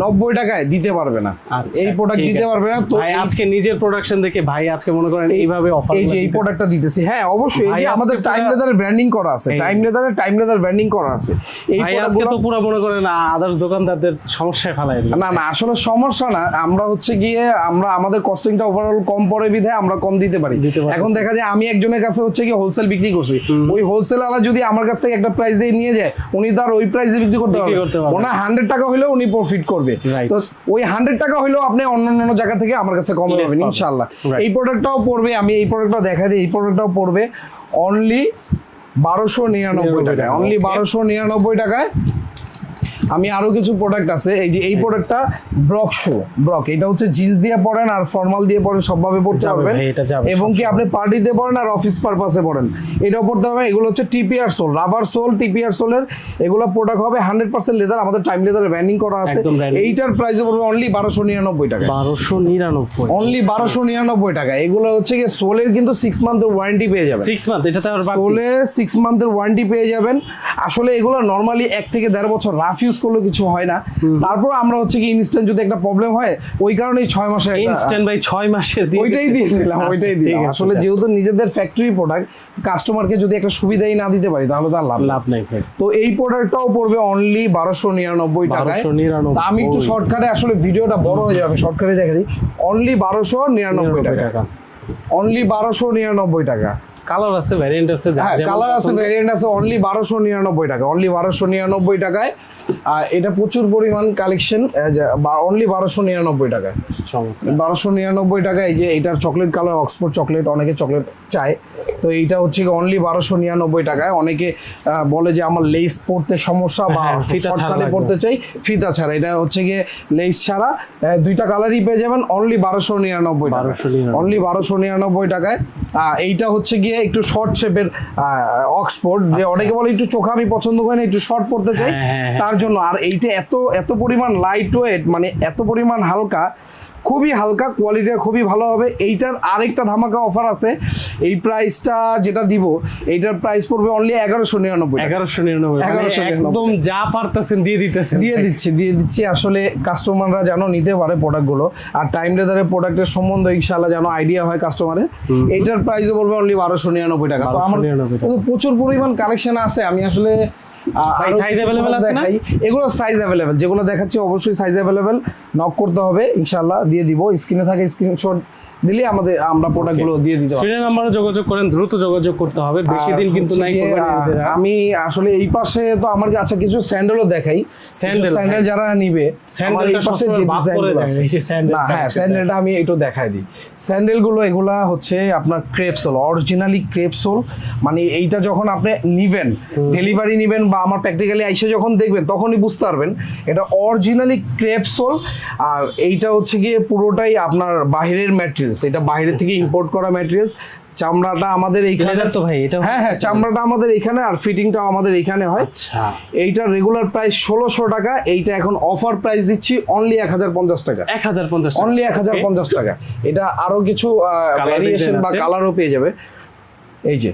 নব্বই টাকায় দিতে পারবে না। আচ্ছা, এই প্রোডাক্ট দিতে পারবে না তো আজকে নিজের প্রোডাকশন দেখে ভাই আজকে মনে করেন এইভাবে অফার এই যে এই প্রোডাক্টটা দিতেছি হ্যাঁ অবশ্যই এই যে আমাদের টাইম লেদারের ব্র্যান্ডিং করা আছে টাইম লেদারে টাইম লেদার ব্র্যান্ডিং করা আছে। এই আজকে তো পুরো মনে করেন আদার্স দোকানদারদের সমস্যায় না না আসলে সমস্যা না আমরা হচ্ছে গিয়ে আমরা আমাদের কস্টিংটা ওভারঅল কম পড়ে বিধায় আমরা কম দিতে পারি। এখন দেখা যায় আমি একজনের কাছে হচ্ছে কি হোলসেল বিক্রি করছি। ওই হোলসেল আলা যদি আমার কাছ থেকে একটা প্রাইস দিয়ে নিয়ে যায় উনি তার ওই প্রাইসে বিক্রি করতে বিক্রি পারবে করতে পারবে। ওনার হান্ড্রেড টাকা হলেও উনি প্রফিট করবে। Right. তো ওই হান্ড্রেড টাকা হলেও আপনি অন্য অন্য জায়গা থেকে আমার কাছে কম পাবেন। ইনশাল্লাহ। এই প্রোডাক্টটাও পড়বে আমি এই প্রোডাক্টটা দেখা দিই এই প্রোডাক্টটাও পড়বে অনলি বারোশো নিরানব্বই টাকায়। অনলি বারোশো নিরানব্বই টাকায় আমি আরও কিছু প্রোডাক্ট আছে এই যে এই প্রোডাক্টটা ব্রক শো ব্রক এটা হচ্ছে জিন্স দিয়ে পরেন আর ফর্মাল দিয়ে পরেন সবভাবে পড়তে পারবেন। এটা এবং কি আপনি পার্টিতে পরেন আর অফিস পারপাসে পরেন। এটাও পড়তে হবে এগুলো হচ্ছে TPR sole rubber sole TPR সোলের এগুলো প্রোডাক্ট হবে হান্ড্রেড পার্সেন্ট লেদার আমাদের টাইম লেদার ব্যান্ডিং করা আছে। এইটার প্রাইস পড়বে অনলি বারোশো নিরানব্বই টাকা বারোশো নিরানব্বই। অনলি বারোশো নিরানব্বই টাকা এগুলো হচ্ছে কি সোলের কিন্তু সিক্স মান্থের ওয়ারেন্টি পেয়ে যাবেন। সিক্স মান্থ এটা তো আর বাড়তি। সোলে সিক্স মান্থের ওয়ারেন্টি পেয়ে যাবেন। আসলে এগুলো নর্মালি এক থেকে দেড় বছর রাফ ইউজ করলে কিছু হয় না। তারপর আমরা হচ্ছে কি ইনস্ট্যান্ট যদি একটা প্রবলেম হয় ওই কারণেই ছয় মাসে ইনস্ট্যান্ট ভাই ছয় মাসের দিয়ে ওইটাই দিয়ে দিলাম আচ্ছা, ওইটাই আছে, আসলে যাক। যেহেতু নিজেদের ফ্যাক্টরি প্রোডাক্ট কাস্টমারকে যদি একটা সুবিধাই না দিতে পারি তাহলে তার লাভ লাভ লাভ নাই তো এই প্রোডাক্টটাও পড়বে অনলি বারোশো নিরানব্বই টাকায়। 1299 আমি একটু শর্টকাটে আসলে ভিডিওটা বড় হয়ে যাবে শর্টকাটে দেখে দিই অনলি বারোশো নিরানব্বই টাকা। টাকা। অনলি বারোশো নিরানব্বই টাকা। কালার আছে ভ্যারিয়েন্ট আছে হ্যাঁ কালার আছে পছন্দ। ভেরিয়েন্ট আছে অনলি বারোশো নিরানব্বই টাকা অনলি বারোশো নিরানব্বই টাকায়। আর এটা প্রচুর পরিমাণ কালেকশন অনলি বারোশো নিরানব্বই টাকায়। বারোশো নিরানব্বই টাকা এই যে এটার চকলেট কালার অক্সফোর্ড চকলেট অনেকে চকলেট চায়। তো এইটা হচ্ছে অনলি বারোশো নিরানব্বই টাকায়। অনেকে বলে যে আমার লেস পড়তে সমস্যা বা হ্যাঁ, শর্টকাটে পড়তে চাই ফিতা ছাড়া। এটা হচ্ছে গিয়ে লেস ছাড়া দুইটা কালারই পেয়ে যাবেন অনলি বারোশো নিরানব্বই 1299 অনলি বারোশো নিরানব্বই টাকায়। এইটা হচ্ছে গিয়ে একটু শর্ট শেপের অক্সফোর্ড যে অনেকে বলে একটু চোখা আমি পছন্দ করি না একটু শর্ট পড়তে চাই আচ্ছা। হ্যাঁ, হ্যাঁ, হ্যাঁ। তার জন্য আর এইটা এত এত পরিমাণ লাইট ওয়েট মানে এত পরিমাণ হালকা খুবই হালকা কোয়ালিটিটা খুবই ভালো হবে। এইটার আরেকটা ধামাকা অফার আছে। এই প্রাইসটা যেটা দিব এইটার প্রাইস পড়বে অনলি এগারোশো নিরানব্বই এগারোশো নিরানব্বই মানে 1199 একদম যা পারতেছেন দিয়ে দিতেছেন। দিয়ে দিচ্ছি দিয়ে দিচ্ছি। আসলে কাস্টমাররা যেন নিতে পারে প্রোডাক্টগুলো আর টাইম লেদারের প্রোডাক্টের সম্বন্ধে ইনশাল্লাহ যেন আইডিয়া হয় কাস্টমারের এইটার প্রাইস পড়বে অনলি বারোশো নিরানব্বই টাকা। তো আমার 1299 টাকা। কিন্তু প্রচুর পরিমাণ কালেকশন আছে। আমি আসলে ভাই, আছে না? এগুলো সাইজ অ্যাভেলেবেল যেগুলো দেখাচ্ছি অবশ্যই সাইজ অ্যাভেলেবেল নক করতে হবে ইনশাল্লাহ দিয়ে দিব। স্ক্রিনে থাকে স্ক্রিনশট দিলে আমাদের আমরা প্রোডাক্টগুলো দিয়ে দিতে স্ক্রিনের নাম্বারে যোগাযোগ করেন দ্রুত যোগাযোগ করতে হবে। বেশি দিন কিন্তু নাই আর। আমি আসলে এই পাশে তো আমার কাছে কিছু স্যান্ডেলও দেখাই। স্যান্ডেল, স্যান্ডেল যারা নিবে স্যান্ডেলটা পাশে যে স্যান্ডেল হ্যাঁ স্যান্ডেলটা আমি একটু দেখাই দিই। স্যান্ডেলগুলো এগুলা হচ্ছে আপনার ক্রেপসোল অরিজিনালি ক্রেপসোল মানে এইটা যখন আপনি নিবেন ডেলিভারি নিবেন বা আমার প্র্যাকটিক্যালি আইসে যখন দেখবেন তখনই বুঝতে পারবেন। এটা অরিজিনালি ক্রেপসোল আর এইটা হচ্ছে গিয়ে পুরোটাই আপনার বাইরের ম্যাটেরিয়ালস এটা বাইরে থেকে ইম্পোর্ট করা ম্যাটেরিয়ালস চামড়াটা আমাদের এইখানে তো ভাই এটা হ্যাঁ হ্যাঁ চামড়াটা আমাদের এখানে আর ফিটিংটাও আমাদের এখানে হয়। আচ্ছা। এইটা রেগুলার প্রাইস ষোলোশো টাকা এইটা এখন অফার প্রাইস দিচ্ছি অনলি এক হাজার পঞ্চাশ টাকা। এক হাজার পঞ্চাশ টাকা। অনলি এক হাজার. পঞ্চাশ টাকা। এটা আরও কিছু ভ্যারিয়েশন বা কালারও পেয়ে যাবে। এই যে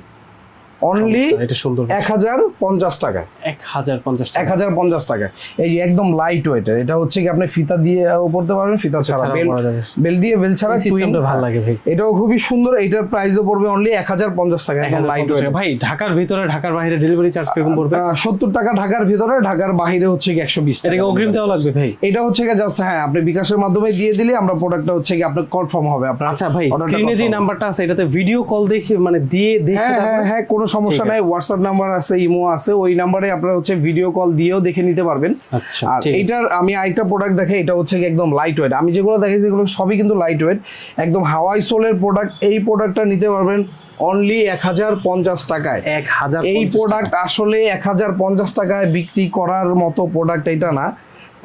অনলি এক হাজার পঞ্চাশ টাকা। এক হাজার পঞ্চাশ এক হাজার পঞ্চাশ টাকা। এই একদম লাইট ওয়েটের এটা হচ্ছে কি আপনি ফিতা পড়তে পারবেন ফিতা ছাড়া বেল বেল দিয়ে বেল ছাড়া এই system টা twin। ভালো লাগে ভাই। এটাও খুবই সুন্দর এটার প্রাইসও পড়বে অনলি এক হাজার পঞ্চাশ টাকা একদম লাইট ওয়েট ভাই ঢাকার ভিতরে ঢাকার বাইরে ডেলিভারি চার্জ কীরকম পড়বে? সত্তর টাকা ঢাকার ভিতরে ঢাকার বাইরে হচ্ছে কি একশো বিশ এটাকে অগ্রিম দেওয়া লাগবে ভাই? এটা হচ্ছে কি জাস্ট হ্যাঁ আপনি বিকাশের মাধ্যমে দিয়ে দিলে আমরা প্রোডাক্টটা হচ্ছে কি আপনার কনফার্ম হবে আপনার আচ্ছা ভাই স্ক্রিনে যে নাম্বারটা আছে এটাতে ভিডিও কল দেখে মানে দিয়ে দেখে হ্যাঁ হ্যাঁ হ্যাঁ কোনো সমস্যা নাই হোয়াটসঅ্যাপ নাম্বার আছে ইমো আছে ওই নাম্বারে আপনারা হচ্ছে ভিডিও কল দিয়েও দেখে নিতে পারবেন। আচ্ছা, আর। এইটার আমি আরেকটা প্রোডাক্ট দেখে এটা হচ্ছে একদম লাইট ওয়েট আমি যেগুলো দেখেছি এগুলো সবই কিন্তু লাইট ওয়েট একদম হাওয়াই সোলের প্রোডাক্ট এই প্রোডাক্টটা নিতে পারবেন অনলি এক হাজার পঞ্চাশ টাকায়। এক হাজার এই প্রোডাক্ট আসলে এক হাজার পঞ্চাশ টাকায় বিক্রি করার মতো প্রোডাক্ট এটা না।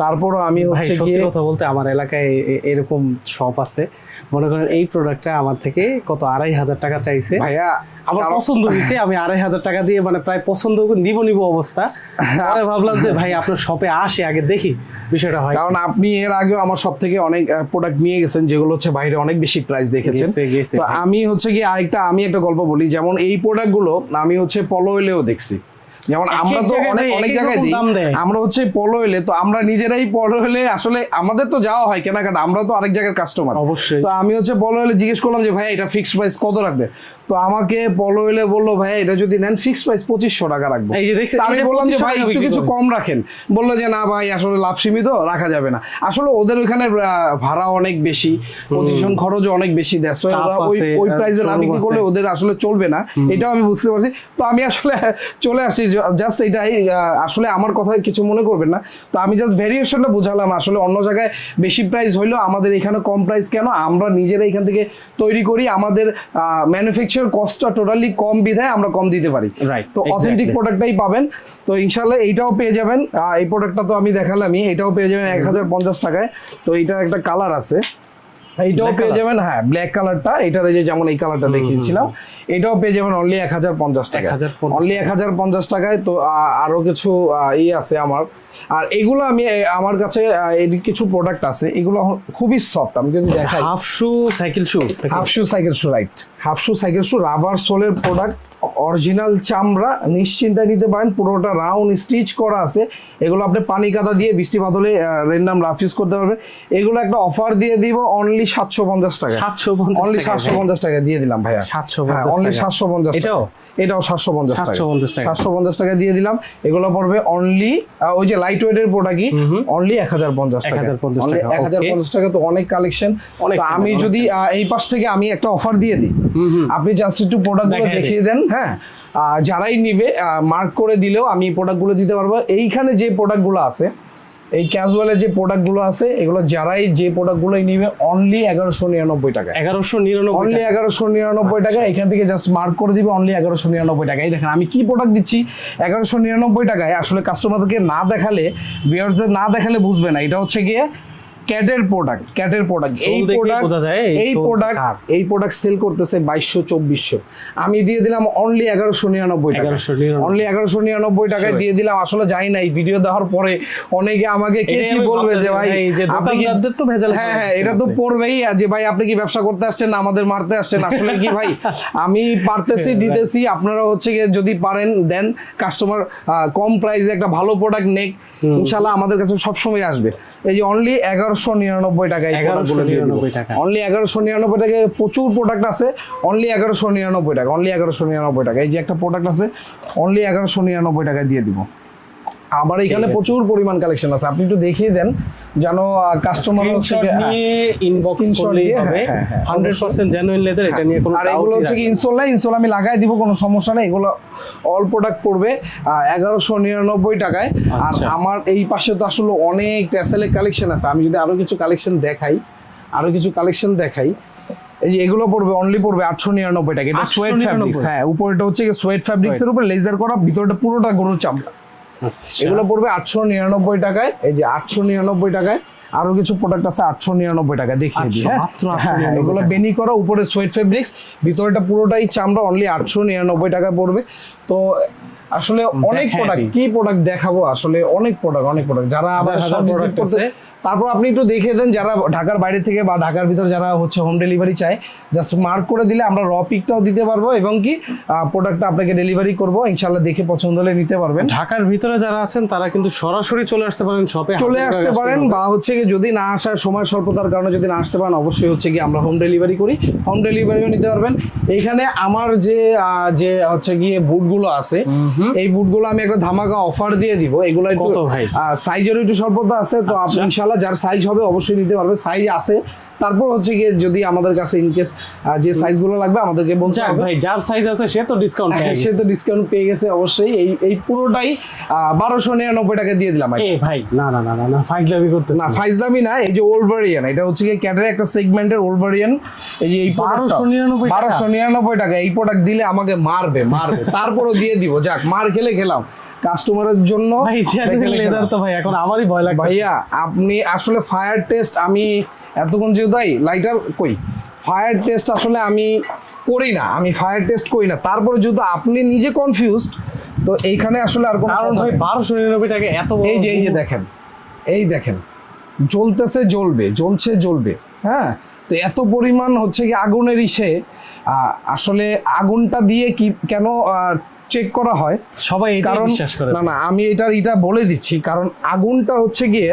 তারপরও আমি হচ্ছে সত্যি কথা বলতে আমার এলাকায় এরকম শপ আছে। মনে করেন এই প্রোডাক্টটা আমার থেকে কত আড়াই হাজার টাকা চাইছে। ভাইয়া আমার পছন্দ হয়েছে আমি আড়াই হাজার টাকা দিয়ে মানে প্রায় পছন্দ নিব নিব অবস্থা। পরে ভাবলাম যে ভাই আপনার শপে আসি আগে দেখি বিষয়টা হয় কারণ আপনি এর আগেও আমার সব থেকে অনেক প্রোডাক্ট নিয়ে গেছেন যেগুলো হচ্ছে বাইরে অনেক বেশি প্রাইস দেখেছেন। তো আমি হচ্ছে কি আরেকটা আমি একটা গল্প বলি। যেমন এই প্রোডাক্টগুলো আমি হচ্ছে পলো ওয়েলেও দেখছি। যেমন আমরা তো অনেক অনেক জায়গায় দিই আমরা হচ্ছে পলো এলে তো আমরা নিজেরাই পলো এলে আসলে আমাদের তো যাওয়া হয় কেনাকাটা আমরা তো আরেক জায়গার কাস্টমার অবশ্যই। তো আমি হচ্ছে পলো এলে জিজ্ঞেস করলাম যে ভাই এটা ফিক্সড প্রাইস কত রাখবে? তো আমাকে পলো এলে বলল ভাই এটা যদি নেন ফিক্সড প্রাইস পঁচিশশো টাকা রাখব। এই যে দেখছেন, আমি বললাম যে ভাই একটু কিছু কম রাখেন। বলল যে না ভাই আসলে লাভ সীমিত রাখা যাবে না। আসলে ওদের ওইখানে ভাড়া অনেক বেশি পজিশন খরচও অনেক বেশি দেয় ওই ওই প্রাইসে না বিক্রি করলে ওদের আসলে চলবে না। এটাও আমি বুঝতে পারছি। তো আমি আসলে চলে আসছি জাস্ট এটাই আসলে আমার কথায় কিছু মনে করবেন না। তো আমি জাস্ট ভেরিয়েশনটা বুঝালাম আসলে অন্য জায়গায় বেশি প্রাইস হইলেও আমাদের এখানে কম প্রাইস কেন? আমরা নিজেরা এখান থেকে তৈরি করি আমাদের ম্যানুফ্যাকচার কস্টটা টোটালি কম বিধায় আমরা কম দিতে পারি। Right, তো অথেন্টিক প্রোডাক্টটাই পাবেন। তো ইনশাল্লাহ এইটাও পেয়ে যাবেন। এই প্রোডাক্টটা তো আমি দেখালামই এটাও পেয়ে যাবেন এক হাজার পঞ্চাশ টাকায়। তো এইটার একটা কালার আছে। এইটাও পেয়ে যাবেন হ্যাঁ ব্ল্যাক কালারটা এটার যে যেমন এই কালারটা দেখিয়েছিলাম এটাও পেয়ে যাবেন অনলি এক হাজার পঞ্চাশ টাকা 1050 অনলি এক হাজার পঞ্চাশ টাকায় তো আরও আরও কিছু ই আছে আমার। আর এগুলো আমি আমার কাছে কিছু প্রোডাক্ট আছে এগুলো খুবই সফট আমি যদি দেখাই। Half shoe cycle shoe half shoe cycle shoe right half shoe cycle shoe rubber সোলের product original চামড়া নিশ্চিন্তায় নিতে পারেন। পুরোটা রাউন্ড স্টিচ করা আছে। এগুলো আপনি পানি কাদা দিয়ে বৃষ্টি বাদলে রেন্ডাম রাফিস করতে পারবেন। এগুলো একটা অফার দিয়ে দিব অনলি সাতশো পঞ্চাশ টাকা সাতশো পঞ্চাশ অনলি সাতশো পঞ্চাশ টাকা দিয়ে দিলাম ভাইয়া। সাতশো অনলি সাতশো পঞ্চাশ এটাও? এটাও সাতশো পঞ্চাশ টাকা। 750 টাকা। সাতশো পঞ্চাশ টাকা দিয়ে দিলাম। এগুলো পড়বে অনলি ওই যে লাইট ওয়েট ওয়েটের প্রোডাক্টই অনলি এক হাজার পঞ্চাশ টাকা। 1050 Only টাকা, 1050 টাকা তো অনেক কালেকশন অনেক আমি যদি এই পাশ থেকে আমি একটা অফার দিয়ে দিই। আপনি জাস্ট একটু প্রোডাক্টগুলো দেখাই দিই। দেখিয়ে দেন হ্যাঁ? যারাই নিবে মার্ক করে দিলেও আমি প্রোডাক্টগুলো দিতে পারব। এইখানে যে প্রোডাক্টগুলো আছে এই ক্যাজুয়ালে যে প্রোডাক্টগুলো আছে এগুলো যারাই যে প্রোডাক্টগুলোই নিবে অনলি এগারোশো নিরানব্বই টাকা এগারোশো নিরানব্বই অনলি এগারোশো নিরানব্বই টাকা এখান থেকে জাস্ট মার্ক করে দিবে অনলি এগারোশো নিরানব্বই টাকা এই দেখেন আমি কি প্রোডাক্ট দিচ্ছি? এগারোশো নিরানব্বই টাকায় আসলে কাস্টমারদেরকে না দেখালে ভিউয়ার্সদের না দেখালে বুঝবে না। এটা হচ্ছে গিয়ে ক্যাটের প্রোডাক্ট ক্যাটের প্রোডাক্ট এই প্রোডাক্ট এই প্রোডাক্ট এই প্রোডাক্ট সেল করতেছে বাইশশো চব্বিশশো। আমি দিয়ে দিলাম অনলি এগারোশো নিরানব্বই টাকা অনলি এগারোশো নিরানব্বই টাকায় দিয়ে দিলাম। আসলে জানি না এই ভিডিও দেওয়ার পরে অনেকে আমাকে কে কি বলবে যে ভাই আপনি তো ভেজাল হ্যাঁ হ্যাঁ এটা তো পড়বেই আর যে ভাই আপনি কি ব্যবসা করতে আসছেন না আমাদের মারতে আসছেন? আসলে কি ভাই আমি পারতেছি দিতেছি। আপনারা হচ্ছে যদি পারেন দেন। কাস্টমার কম প্রাইসে একটা ভালো প্রোডাক্ট নেক। ইনশাল্লাহ আমাদের কাছে সবসময় আসবে। এই যে অনলি এগারোশো নিরানব্বই টাকা এই 1199 টাকা। অনলি এগারোশো নিরানব্বই টাকায় প্রচুর প্রোডাক্ট আছে। অনলি এগারোশো নিরানব্বই টাকা অনলি এগারোশো নিরানব্বই টাকা। এই যে একটা প্রোডাক্ট আছে অনলি এগারোশো নিরানব্বই টাকা দিয়ে দিব। আবার এখানে প্রচুর পরিমাণ কালেকশন আছে। আপনি একটু দেখিয়ে দেন যেন কাস্টমার হচ্ছে হ্যাঁ। ইনবক্স Screenshot করলেই হবে। হ্যাঁ, হ্যাঁ, হ্যাঁ, 100% জেনুইন লেদার এটা নিয়ে কোনো আর এগুলো হচ্ছে কি ইনসোল না ইনসোল আমি লাগাই দিব কোনো সমস্যা নেই। এগুলো অল প্রোডাক্ট পড়বে এগারোশো নিরানব্বই টাকায়। আর আচ্ছা। আমার এই পাশে তো আসলে অনেক ট্যাসেলের কালেকশন আছে। আমি যদি আরও কিছু কালেকশন দেখাই আরও কিছু কালেকশন দেখাই এই যে এগুলো পড়বে অনলি পড়বে আটশো নিরানব্বই টাকা। এটা সোয়েট ফ্যাব্রিক্স হ্যাঁ উপরটা হচ্ছে সোয়েট ফ্যাব্রিক্স এর উপর লেজার করা ভিতরটা পুরোটা গরুর চামড়া। এগুলো পড়বে আটশো নিরানব্বই টাকায়। এই যে আটশো নিরানব্বই টাকায় আরও কিছু প্রোডাক্ট আছে আটশো নিরানব্বই টাকা দেখিয়ে দিই হ্যাঁ? মাত্র 899 হ্যাঁ, হ্যাঁ, এগুলো বেনি করা উপরে সোয়েট ফেব্রিক্স ভিতরেটা পুরোটাই চামড়া অনলি আটশো নিরানব্বই টাকা পড়বে। তো আসলে অনেক প্রোডাক্ট কি প্রোডাক্ট দেখাবো? আসলে অনেক প্রোডাক্ট অনেক প্রোডাক্ট যারা হাজার সব visit করতে। তারপর আপনি একটু দেখে দেন যারা ঢাকার বাইরে থেকে বা ঢাকার ভিতর যারা হচ্ছে হোম ডেলিভারি চায় জাস্ট মার্ক করে দিলে আমরা র পিকটাও দিতে পারব এবং কি প্রোডাক্টটা আপনাকে ডেলিভারি করব ইনশাল্লাহ দেখে পছন্দ হলে নিতে পারবেন। ঢাকার ভিতরে যারা আছেন তারা কিন্তু সরাসরি চলে আসতে পারেন শপে চলে আসতে পারেন বা হচ্ছে কি যদি না আসার সময় স্বল্পতার কারণে যদি না আসতে পারেন অবশ্যই হচ্ছে কি আমরা হোম ডেলিভারি করি। হোম ডেলিভারিও নিতে পারবেন। এইখানে আমার যে যে হচ্ছে গিয়ে বুটগুলো আছে এই বুটগুলো আমি একটা ধামাকা অফার দিয়ে দিব। এগুলো কত ভাই? সাইজেরও একটু স্বল্পতা আছে তো আপনি আচ্ছা। ইনশাল্লাহ যার সাইজ হবে অবশ্যই নিতে পারবে। সাইজ আছে। তারপর হচ্ছে গিয়ে যদি আমাদের কাছে ইনকেস যে সাইজগুলো লাগবে আমাদেরকে বলতে হবে। ভাই যার সাইজ আছে সে তো ডিসকাউন্ট হ্যাঁ, সে তো ডিসকাউন্ট পেয়ে গেছে অবশ্যই। এই এই পুরোটাই বারোশো নিরানব্বই টাকা দিয়ে দিলাম আর কি। এ ভাই না না না না না ফাইজলামি করতেছ। না ফাইজলামি না এই যে ওলভারিয়ান এটা হচ্ছে কি ক্যাটের একটা সেগমেন্টের ওলভারিয়ান এই যে এই 1299 টাকা? বারোশো নিরানব্বই টাকা এই প্রোডাক্ট দিলে আমাকে মারবে মারবে। তারপরও দিয়ে দিব যাক মার খেলে খেলাম। কাস্টমারের জন্য লেদার তো ভাই এখন আমারই ভয় লাগে ভাইয়া আপনি আসলে ফায়ার টেস্ট আমি এতক্ষণ যেহেতু লাইটার কই? ফায়ার টেস্ট আসলে আমি করি না আমি ফায়ার টেস্ট করি না। তারপরে যেহেতু আপনি নিজে কনফিউজড তো এইখানে আসলে আর কোনো কারণ ভাই বারোশো নিরানব্বই টাকা এত এই যে এই যে দেখেন এই দেখেন জ্বলতেছে জ্বলবে জ্বলছে জ্বলবে হ্যাঁ? তো এত পরিমাণ হচ্ছে কি আগুনের ইসে আসলে আগুনটা দিয়ে কি কেন চেক করা হয়। সবাই কারণ না না আমি এটার এটা বলে দিচ্ছি কারণ আগুনটা হচ্ছে গিয়ে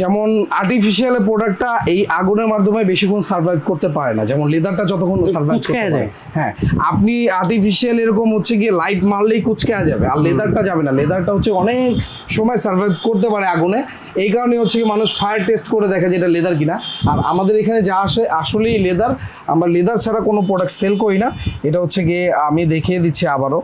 যেমন আর্টিফিশিয়াল প্রোডাক্টটা এই আগুনের মাধ্যমে বেশিক্ষণ সার্ভাইভ করতে পারে না। যেমন লেদারটা যতক্ষণ সার্ভাইভ করতে পারে। যায়। হ্যাঁ আপনি আর্টিফিশিয়াল এরকম হচ্ছে গিয়ে লাইট মারলেই কুচকে যাবে আর লেদারটা যাবে না। লেদারটা হচ্ছে অনেক সময় সার্ভাইভ করতে পারে আগুনে। এই কারণে হচ্ছে কি মানুষ ফায়ার টেস্ট করে দেখে যে এটা লেদার কিনা। আর আমাদের এখানে যা আসে আসলেই লেদার আমরা লেদার ছাড়া কোনো প্রোডাক্ট সেল করি না। এটা হচ্ছে গিয়ে আমি দেখিয়ে দিচ্ছি আবারও।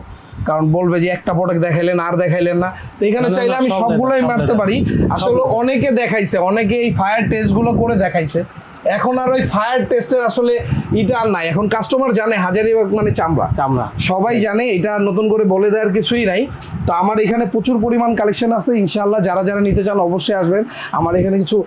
কারণ বলবে যে একটা প্রোডাক্ট দেখাইলেন আর দেখাইলেন না। তো এখানে চাইলে আমি সব সবগুলোই মারতে পারি। আসলে অনেকে দেখাইছে অনেকে এই ফায়ার টেস্টগুলো করে দেখাইছে। এখন আর ওই ফায়ার টেস্টের আসলে এটা আর নাই। এখন কাস্টমার জানে হাজারিবাগ মানে চামড়া। চামড়া। সবাই জানে এটা নতুন করে বলে দেওয়ার কিছুই নাই। তো আমার এখানে প্রচুর পরিমাণ কালেকশন আছে ইনশাআল্লাহ যারা যারা নিতে চান অবশ্যই আসবেন। আমার এখানে কিছু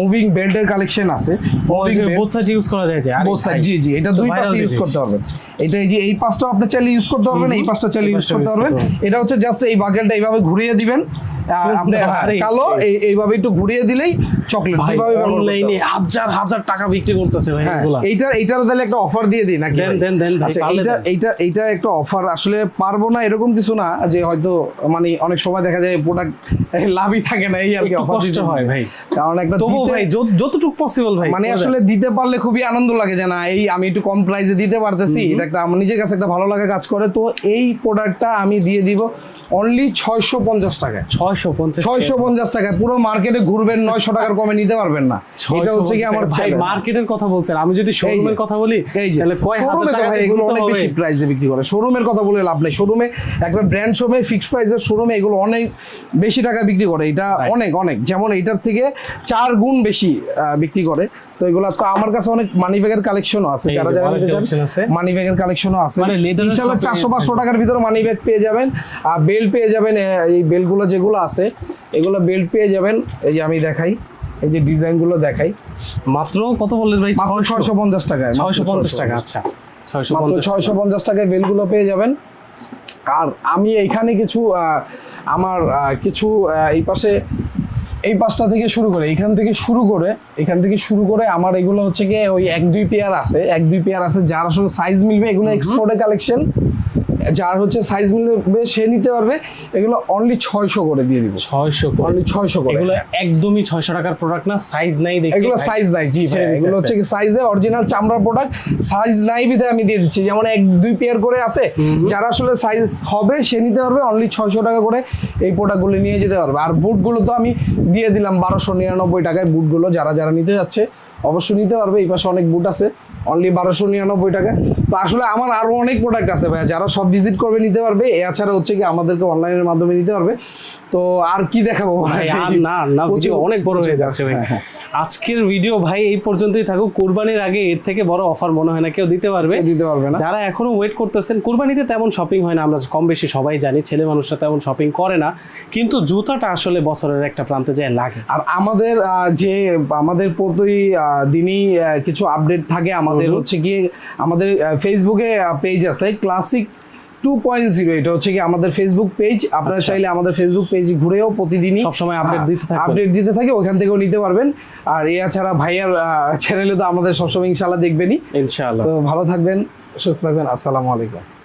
মুভিং বেল্টের কালেকশন আছে। মুভিং বোথ সাইড ইউজ করা যায় বোথ সাইড জি জি এটা দুই পাশে ইউজ করতে পারবেন। এটা এই যে এই পাশটা আপনি চাইলে ইউজ করতে পারবেন এই পাশটা চাইলে ইউজ করতে পারবেন। এটা হচ্ছে জাস্ট এই বাকেলটা এইভাবে ঘুরিয়ে দিবেন। আপনি হ্যাঁ, কালো এইভাবে একটু ঘুরিয়ে দিলেই চকলেট অনলাইনে হাজার হাজার টাকা বিক্রি করতেছে ভাই হ্যাঁ, এগুলা। এইটার এইটার তাহলে একটা অফার দিয়ে দিই নাকি দেন, দেন, দেন আচ্ছা, এইটা এইটা এইটা একটা অফার আসলে পারব না এরকম কিছু না যে হয়তো মানে অনেক সময় দেখা যায় প্রোডাক্ট লাভই থাকে না এই আর কি কষ্ট হয় ভাই। কারণ একটা তবু ভাই যত- যতটুকু পসিবল ভাই মানে আসলে দিতে পারলে খুবই আনন্দ লাগে যে না এই আমি একটু কম প্রাইসে দিতে পারতেছি এটা একটা আমার নিজের কাছে একটা ভালো লাগা কাজ করে তো এই প্রোডাক্টটা আমি দিয়ে দিব অনলি ছয়শো পঞ্চাশ টাকায়। ছয়শো পঞ্চাশ ছয়শো পঞ্চাশ টাকায় পুরো মার্কেটে ঘুরবেন নয়শো টাকার কমে নিতে পারবেন না। এটা হচ্ছে কি আমার ভাই। মার্কেটের কথা বলছেন। আমি যদি শোরুমের কথা বলি তাহলে কয় হাজার টাকা এগুলো অনেক বেশি প্রাইসে বিক্রি করে। শোরুমের কথা বলে লাভ নেই। শোরুমে একটা ব্র্যান্ড শোরুমে ফিক্সড প্রাইসের শোরুমে এগুলো অনেক বেশি টাকা বিক্রি করে। এটা অনেক অনেক। যেমন এটার থেকে চার গুণ বেশি বিক্রি করে। তো এগুলো তো আমার কাছে অনেক মানি ব্যাগের কালেকশনও আছে। যারা যারা নিতে চান মানি ব্যাগের কালেকশনও আছে। মানে ইনশাআল্লাহ চারশো পাঁচশো থাকবে। টাকার ভিতরে মানি ব্যাগ পেয়ে যাবেন। আর বেল্ট পেয়ে যাবেন এই বেল্টগুলো যেগুলো আছে এগুলো বেল্ট পেয়ে যাবেন। এই যে আমি দেখাই। এই যে ডিজাইনগুলো দেখাই। মাত্র কত বললেন ভাই? ছয়শো? পঞ্চাশ টাকায় ছয়শো পঞ্চাশ টাকা আচ্ছা। ছয়শো পঞ্চাশ টাকায় বেলগুলো পেয়ে যাবেন। আর আমি এইখানে কিছু আমার কিছু এই পাশে এই পাশটা থেকে শুরু করে এখান থেকে শুরু করে এখান থেকে শুরু করে আমার এগুলো হচ্ছে গিয়ে ওই এক দুই পেয়ার আছে এক দুই পেয়ার আছে যার আসলে সাইজ মিলবে এগুলো এক্সপোর্টের কালেকশন যার হচ্ছে সাইজ মিলবে সে নিতে পারবে। এগুলো অনলি ছয়শো করে দিয়ে দিব। ছয়শো অনলি ছয়শো করে। এগুলো একদমই ছয়শো টাকার প্রোডাক্ট না সাইজ নাই দেখে এগুলো সাইজ নাই জি ভাই। এগুলো হচ্ছে সাইজে অরিজিনাল চামড়ার প্রোডাক্ট সাইজ নাই বিধে আমি দিয়ে দিচ্ছি। যেমন এক দুই পেয়ার করে আছে। যারা আসলে সাইজ হবে সে নিতে পারবে অনলি ছয়শো টাকা করে এই প্রোডাক্টগুলো নিয়ে যেতে পারবে। আর বুটগুলো তো আমি দিয়ে দিলাম বারোশো নিরানব্বই টাকায় বুটগুলো যারা যারা নিতে যাচ্ছে। অবশ্যই নিতে পারবে এই পাশে অনেক বুট আছে। অনলি বারোশো নিরানব্বই টাকা। তো আসলে আমার আরও অনেক প্রোডাক্ট আছে ভাই যারা সব ভিজিট করবে নিতে পারবে। এছাড়া হচ্ছে কি আমাদেরকে অনলাইনের মাধ্যমে নিতে পারবে। তো আর কি দেখাবো ভাই? আর না না ভিডিও প্রচুর- অনেক বড় হয়ে যাচ্ছে ভাই। হ্যাঁ, হ্যাঁ। আজকের ভিডিও ভাই এই পর্যন্তই থাকুক। কোরবানির আগে এর থেকে বড় অফার মনে হয় না কেউ দিতে পারবে। দিতে পারবে না। যারা এখনও ওয়েট করতেছেন কুরবানিতে তেমন শপিং হয় না আমরা কম বেশি সবাই জানি ছেলে মানুষরা তেমন শপিং করে না। কিন্তু জুতাটা আসলে বছরের একটা প্রান্তে যায় লাগে। আর আমাদের যে আমাদের প্রতি দিনই কিছু আপডেট থাকে। আমাদের হচ্ছে গিয়ে আমাদের ফেসবুকে পেজ আছে। ক্লাসিক টু পয়েন্ট জিরো এটা হচ্ছে কি আমাদের ফেসবুক পেজ আপনারা চাইলে আমাদের ফেসবুক পেজ ঘুরেও প্রতিদিনই আচ্ছা। সবসময় আপডেট দিতে থাকবেন। আপডেট দিতে থাকে ওখান থেকেও নিতে পারবেন। আর এছাড়া ভাইয়ার চ্যানেলে তো আমাদের সবসময় ইনশাল্লাহ দেখবেনই। ইনশাআল্লাহ। তো ভালো থাকবেন সুস্থ থাকবেন। আসসালামু আলাইকুম।